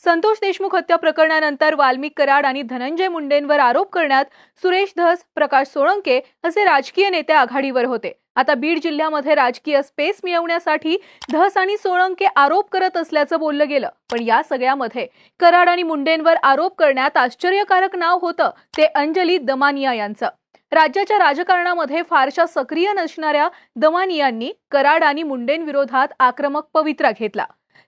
संतोष देशमुख हत्या प्रकरणानंतर वाल्मिक कराड आणि धनंजय मुंडेंवर आरोप करण्यात सुरेश धस प्रकाश सोळंके असे राजकीय नेते आघाडीवर होते. आता बीड जिल्ह्यामध्ये राजकीय स्पेस मिळवण्यासाठी धस आणि सोळंके आरोप करत असल्याचं बोललं गेलं. पण या सगळ्यामध्ये कराड आणि मुंडेंवर आरोप करण्यात आश्चर्यकारक नाव होतं ते अंजली दमानिया यांचं. राज्याच्या राजकारणामध्ये फारशा सक्रिय नसणाऱ्या दमानियांनी कराड आणि मुंडेंविरोधात आक्रमक पवित्रा घेतला.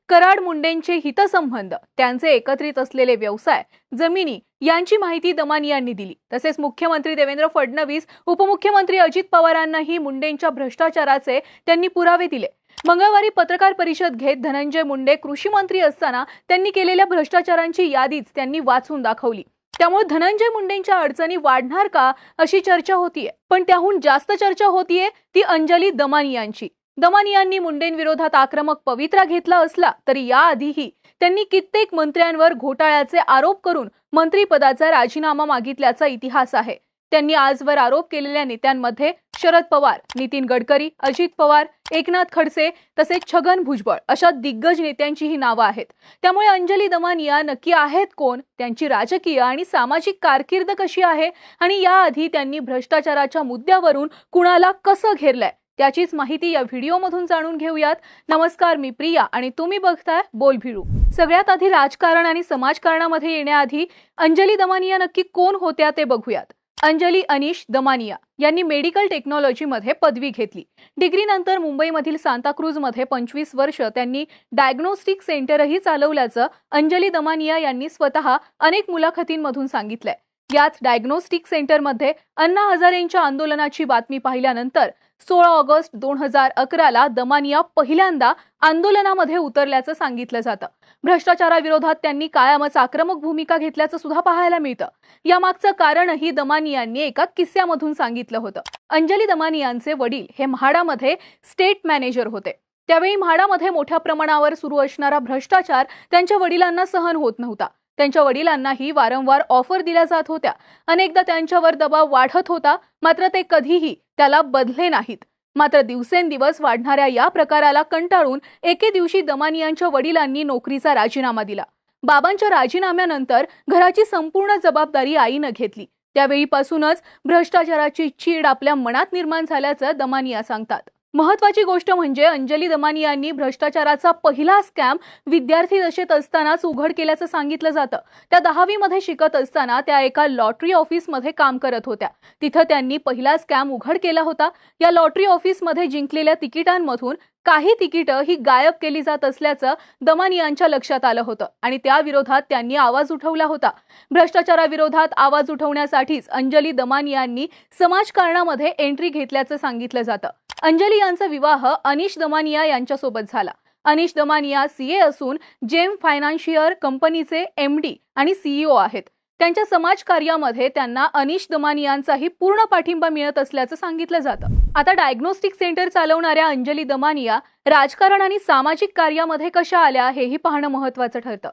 कराड मुंडेंचे हितसंबंध त्यांचे एकत्रित असलेले व्यवसाय जमिनी यांची माहिती दमानियांनी दिली. तसेच मुख्यमंत्री देवेंद्र फडणवीस उपमुख्यमंत्री अजित पवारांनाही मुंडेंच्या भ्रष्टाचाराचे त्यांनी पुरावे दिले. मंगळवारी पत्रकार परिषद घेत धनंजय मुंडे कृषी मंत्री असताना त्यांनी केलेल्या भ्रष्टाचारांची यादीच त्यांनी वाचून दाखवली. त्यामुळे धनंजय मुंडेंच्या अडचणी वाढणार का अशी चर्चा होतीये. पण त्याहून जास्त चर्चा होतीये ती अंजली दमानियांची दमानियांनी मुंडेंविरोधात आक्रमक पवित्रा घेतला असला तरी याआधीही त्यांनी कित्येक मंत्र्यांवर घोटाळ्याचे आरोप करून मंत्रीपदाचा राजीनामा मागितल्याचा इतिहास आहे. त्यांनी आजवर आरोप केलेल्या नेत्यांमध्ये शरद पवार नितीन गडकरी अजित पवार एकनाथ खडसे तसेच छगन भुजबळ अशा दिग्गज नेत्यांचीही नावं आहेत. त्यामुळे अंजली दमानिया नक्की आहेत कोण? त्यांची राजकीय आणि सामाजिक कारकीर्द कशी आहे? आणि याआधी त्यांनी भ्रष्टाचाराच्या मुद्द्यावरून कुणाला कसं घेरलंय? त्याचीच माहिती या व्हिडिओमधून जाणून घेऊयात. नमस्कार मी प्रिया आणि तुम्ही बघताय बोल भिडू सगळ्यात आधी राजकारण आणि समाजकारणामध्ये येण्याआधी अंजली दमानिया नक्की कोण होत्या ते बघूयात. अंजली अनिश दमानिया यांनी मेडिकल टेक्नॉलॉजीमध्ये पदवी घेतली. डिग्रीनंतर मुंबईमधील सांताक्रूजमध्ये पंचवीस वर्ष त्यांनी डायग्नोस्टिक सेंटरही चालवल्याचं अंजली दमानिया यांनी स्वतः अनेक मुलाखतींमधून सांगितलंय. याच डायग्नोस्टिक सेंटरमध्ये अण्णा हजारेंच्या आंदोलनाची बातमी पाहिल्यानंतर सोळा ऑगस्ट दोन हजार अकराला दमानिया पहिल्यांदा आंदोलनामध्ये उतरल्याचं सांगितलं जातं. भ्रष्टाचाराविरोधात त्यांनी कायमच आक्रमक भूमिका घेतल्याचं सुद्धा पाहायला मिळतं. यामागचं कारणही दमानियांनी एका किस्स्यामधून सांगितलं होतं. अंजली दमानियांचे वडील हे म्हाडामध्ये स्टेट मॅनेजर होते. त्यावेळी म्हाडामध्ये मोठ्या प्रमाणावर सुरू असणारा भ्रष्टाचार त्यांच्या वडिलांना सहन होत नव्हता. त्यांच्या वडिलांनाही वारंवार ऑफर दिल्या जात होत्या. अनेकदा त्यांच्यावर दबाव वाढत होता मात्र ते कधीही त्याला बदले नाहीत. मात्र दिवसेंदिवस वाढणाऱ्या या प्रकाराला कंटाळून एके दिवशी दमानियांच्या वडिलांनी नोकरीचा राजीनामा दिला. बाबांच्या राजीनाम्यानंतर घराची संपूर्ण जबाबदारी आईनं घेतली. त्यावेळीपासूनच भ्रष्टाचाराची चीड आपल्या मनात निर्माण झाल्याचं दमानिया सांगतात. महत्वाची गोष्ट म्हणजे अंजली दमानियांनी भ्रष्टाचाराचा पहिला स्कॅम विद्यार्थी दशेत असतानाच उघड केल्याचं सांगितलं जातं. त्या दहावीमध्ये शिकत असताना त्या एका लॉटरी ऑफिसमध्ये काम करत होत्या. तिथं त्यांनी पहिला स्कॅम उघड केला होता. या लॉटरी ऑफिसमध्ये जिंकलेल्या तिकिटांमधून काही तिकीटं ही गायब केली जात असल्याचं दमानियांच्या लक्षात आलं होतं आणि त्याविरोधात त्यांनी आवाज उठवला होता. भ्रष्टाचाराविरोधात आवाज उठवण्यासाठीच अंजली दमानियांनी समाजकारणामध्ये एंट्री घेतल्याचं सांगितलं जातं. अंजली यांचा विवाह अनिश दमानिया यांच्यासोबत झाला. अनिश दमानिया सीए असून जेम फायनान्शियर कंपनीचे एम डी आणि सीईओ आहेत. त्यांच्या समाजकार्यामध्ये त्यांना अनिश दमानियांचाही पूर्ण पाठिंबा मिळत असल्याचं सांगितलं जातं. आता डायग्नोस्टिक सेंटर चालवणाऱ्या अंजली दमानिया राजकारण आणि सामाजिक कार्यामध्ये कशा आल्या हेही पाहणं महत्वाचं ठरतं.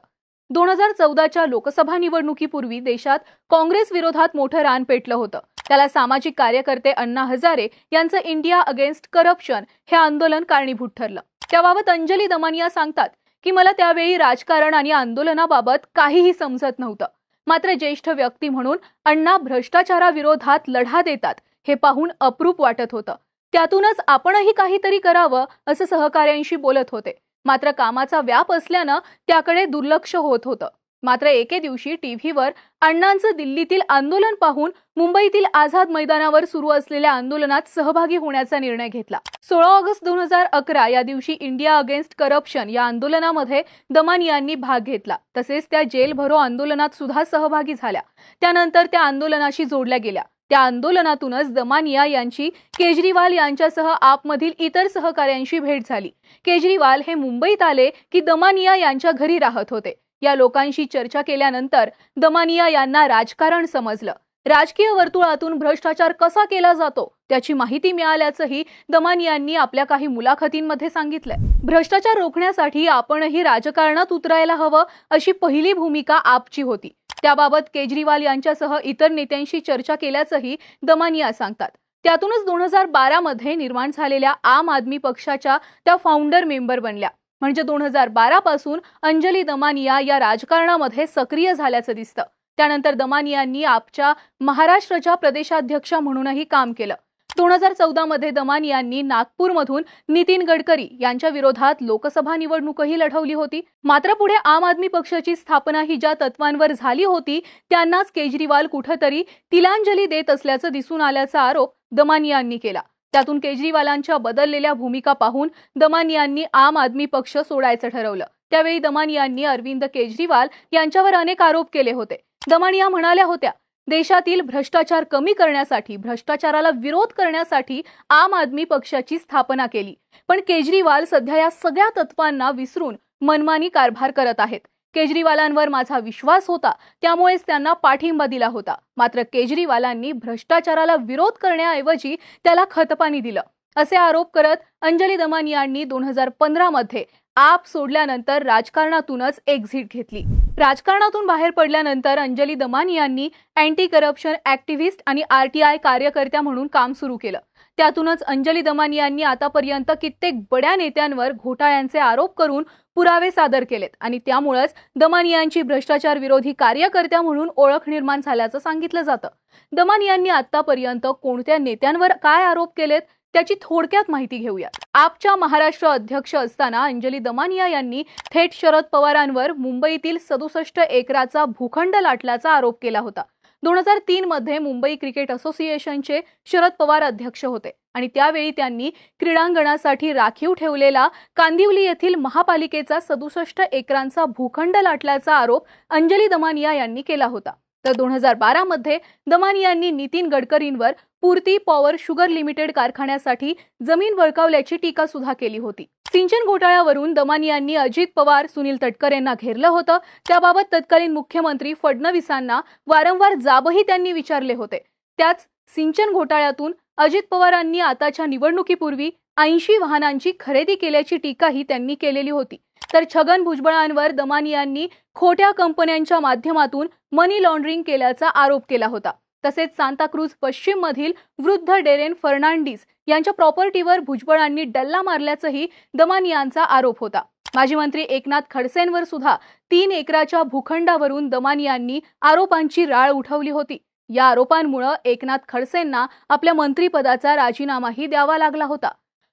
दोन हजार चौदाच्या लोकसभा निवडणुकीपूर्वी देशात काँग्रेस विरोधात मोठं रान पेटलं होतं. त्याला सामाजिक कार्यकर्ते अण्णा हजारे यांचं इंडिया अगेन्स्ट करप्शन हे आंदोलन कारणीभूत ठरलं. त्याबाबत अंजली दमानिया सांगतात की मला त्यावेळी राजकारण आणि आंदोलनाबाबत काहीही समजत नव्हतं. मात्र ज्येष्ठ व्यक्ती म्हणून अण्णा भ्रष्टाचाराविरोधात लढा देतात हे पाहून अप्रूप वाटत होतं. त्यातूनच आपणही काहीतरी करावं असं सहकाऱ्यांशी बोलत होते. मात्र कामाचा व्याप असल्यानं त्याकडे दुर्लक्ष होत होतं. मात्र एके दिवशी टीव्हीवर अण्णांचं दिल्लीतील आंदोलन पाहून मुंबईतील आझाद मैदानावर सुरू असलेल्या आंदोलनात सहभागी होण्याचा निर्णय घेतला. सोळा ऑगस्ट दोन हजार अकरा या दिवशी इंडिया अगेन्स्ट करप्शन या आंदोलनामध्ये दमानियांनी भाग घेतला. तसेच त्या जेल भरो आंदोलनात सुद्धा सहभागी झाल्या. त्यानंतर त्या आंदोलनाशी जोडल्या गेल्या. त्या आंदोलनातूनच दमानिया यांची केजरीवाल यांच्यासह आपमधील इतर सहकाऱ्यांशी भेट झाली. केजरीवाल हे मुंबईत आले की दमानिया यांच्या घरी राहत होते. या लोकांशी चर्चा केल्यानंतर दमानिया यांना राजकारण समजलं. राजकीय वर्तुळातून भ्रष्टाचार कसा केला जातो त्याची माहिती मिळाल्याचंही दमानियांनी आपल्या काही मुलाखतींमध्ये सांगितलंय. भ्रष्टाचार रोखण्यासाठी आपणही राजकारणात उतरायला हवं अशी पहिली भूमिका आपची होती. त्याबाबत केजरीवाल यांच्यासह इतर नेत्यांशी चर्चा केल्याचंही दमानिया सांगतात. त्यातूनच दोन हजार बारा मध्ये निर्माण झालेल्या आम आदमी पक्षाच्या त्या फाउंडर मेंबर बनल्या. म्हणजे दोन हजार बारा पासून अंजली दमानिया या राजकारणामध्ये सक्रिय झाल्याचं दिसतं. त्यानंतर दमानियांनी आपच्या महाराष्ट्राच्या प्रदेशाध्यक्ष म्हणूनही काम केलं. दोन हजार चौदा मध्ये दमानियांनी नागपूरमधून नितीन गडकरी यांच्या विरोधात लोकसभा निवडणूकही लढवली होती. मात्र पुढे आम आदमी पक्षाची स्थापना ही ज्या तत्वांवर झाली होती त्यांनाच केजरीवाल कुठंतरी तिलांजली देत असल्याचं दिसून आल्याचा आरोप दमानियांनी केला. त्यातून केजरीवालांच्या बदललेल्या भूमिका पाहून दमानियांनी आम आदमी पक्ष सोडायचं ठरवलं. त्यावेळी दमानियांनी अरविंद केजरीवाल यांच्यावर अनेक आरोप केले होते. दमानिया म्हणाल्या होत्या देशातील भ्रष्टाचार कमी करण्यासाठी भ्रष्टाचाराला विरोध करण्यासाठी आम आदमी पक्षाची स्थापना केली. पण केजरीवाल सध्या या सगळ्या तत्वांना विसरून मनमानी कारभार करत आहेत. केजरीवालांवर माझा विश्वास होता त्यामुळेच त्यांना पाठिंबा दिला होता. मात्र केजरीवालांनी भ्रष्टाचाराला विरोध करण्याऐवजी त्याला खतपाणी दिलं. असे आरोप करत अंजली दमानियांनी दोन हजार पंधरामध्ये आप सोडल्यानंतर राजकारणातूनच एक्झिट घेतली. राजकारणातून बाहेर पडल्यानंतर अंजली दमानियांनी अँटी करप्शन ऍक्टिव्हिस्ट आणि आरटीआय कार्यकर्त्या म्हणून काम सुरू केलं. त्यातूनच अंजली दमानियांनी आतापर्यंत कित्येक बड्या नेत्यांवर घोटाळ्यांचे आरोप करून पुरावे सादर केलेत आणि त्यामुळेच दमानियांची भ्रष्टाचार विरोधी कार्यकर्त्या म्हणून ओळख निर्माण झाल्याचं सांगितलं जातं. दमानियांनी आतापर्यंत कोणत्या नेत्यांवर काय आरोप केलेत त्याची थोडक्यात माहिती घेऊया. आपच्या महाराष्ट्र अध्यक्ष असताना अंजली दमानिया यांनी थेट शरद पवारांवर मुंबईतील सदुसष्ट एकराचा भूखंड लाटल्याचा आरोप केला होता. दोन हजार तीन मध्ये मुंबई क्रिकेट असोसिएशनचे शरद पवार अध्यक्ष होते आणि त्यावेळी त्यांनी क्रीडांगणासाठी राखीव ठेवलेला कांदिवली येथील महापालिकेचा सदुसष्ट एकरांचा भूखंड लाटल्याचा आरोप अंजली दमानिया यांनी केला होता. तर दोन हजार बारा मध्ये दमानियांनी नितीन गडकरींवर पूर्ती पॉवर शुगर लिमिटेड कारखान्यासाठी जमीन वळकावल्याची टीका सुद्धा केली होती. सिंचन घोटाळ्यावरून दमानी यांनी अजित पवार सुनील तटकर यांना घेरलं होतं. त्याबाबत तत्कालीन मुख्यमंत्री फडणवीसांना वारंवार जाबही त्यांनी विचारले होते. त्याच सिंचन घोटाळ्यातून अजित पवारांनी आताच्या निवडणुकीपूर्वी ऐंशी वाहनांची खरेदी केल्याची टीकाही त्यांनी केलेली होती. तर छगन भुजबळांवर दमानियांनी खोट्या कंपन्यांच्या माध्यमातून मनी लॉन्ड्रिंग केल्याचा आरोप केला होता. तसेच सांताक्रूज पश्चिममधील वृद्ध डेरेन फर्नांडिस यांच्या प्रॉपर्टीवर भुजबळांनी डल्ला मारल्याचंही दमानियांचा आरोप होता. माजी मंत्री एकनाथ खडसेंवर सुद्धा तीन एकराच्या भूखंडावरून दमानियांनी आरोपांची राळ उठवली होती. या आरोपांमुळे एकनाथ खडसेंना आपल्या मंत्रिपदाचा राजीनामाही द्यावा लागला होता.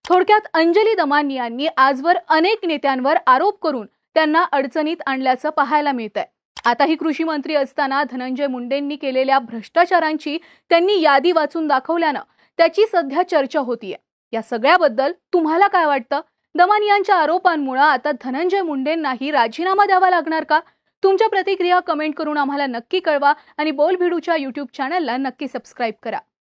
थोडक्यात अंजली दमानियांनी आजवर अनेक नेत्यांवर आरोप करून त्यांना अडचणीत आणल्याचं पाहायला मिळतंय. आहे आताही कृषी मंत्री असताना धनंजय मुंडेंनी केलेल्या भ्रष्टाचारांची त्यांनी यादी वाचून दाखवल्यानं त्याची सध्या चर्चा होतीये. या सगळ्याबद्दल तुम्हाला काय वाटतं? दमन यांच्या आरोपांमुळे आता धनंजय मुंडेंनाही राजीनामा द्यावा लागणार का? तुमच्या प्रतिक्रिया कमेंट करून आम्हाला नक्की कळवा आणि बोलभिडूच्या यूट्यूब युट्यूब चॅनलला नक्की सबस्क्राईब करा.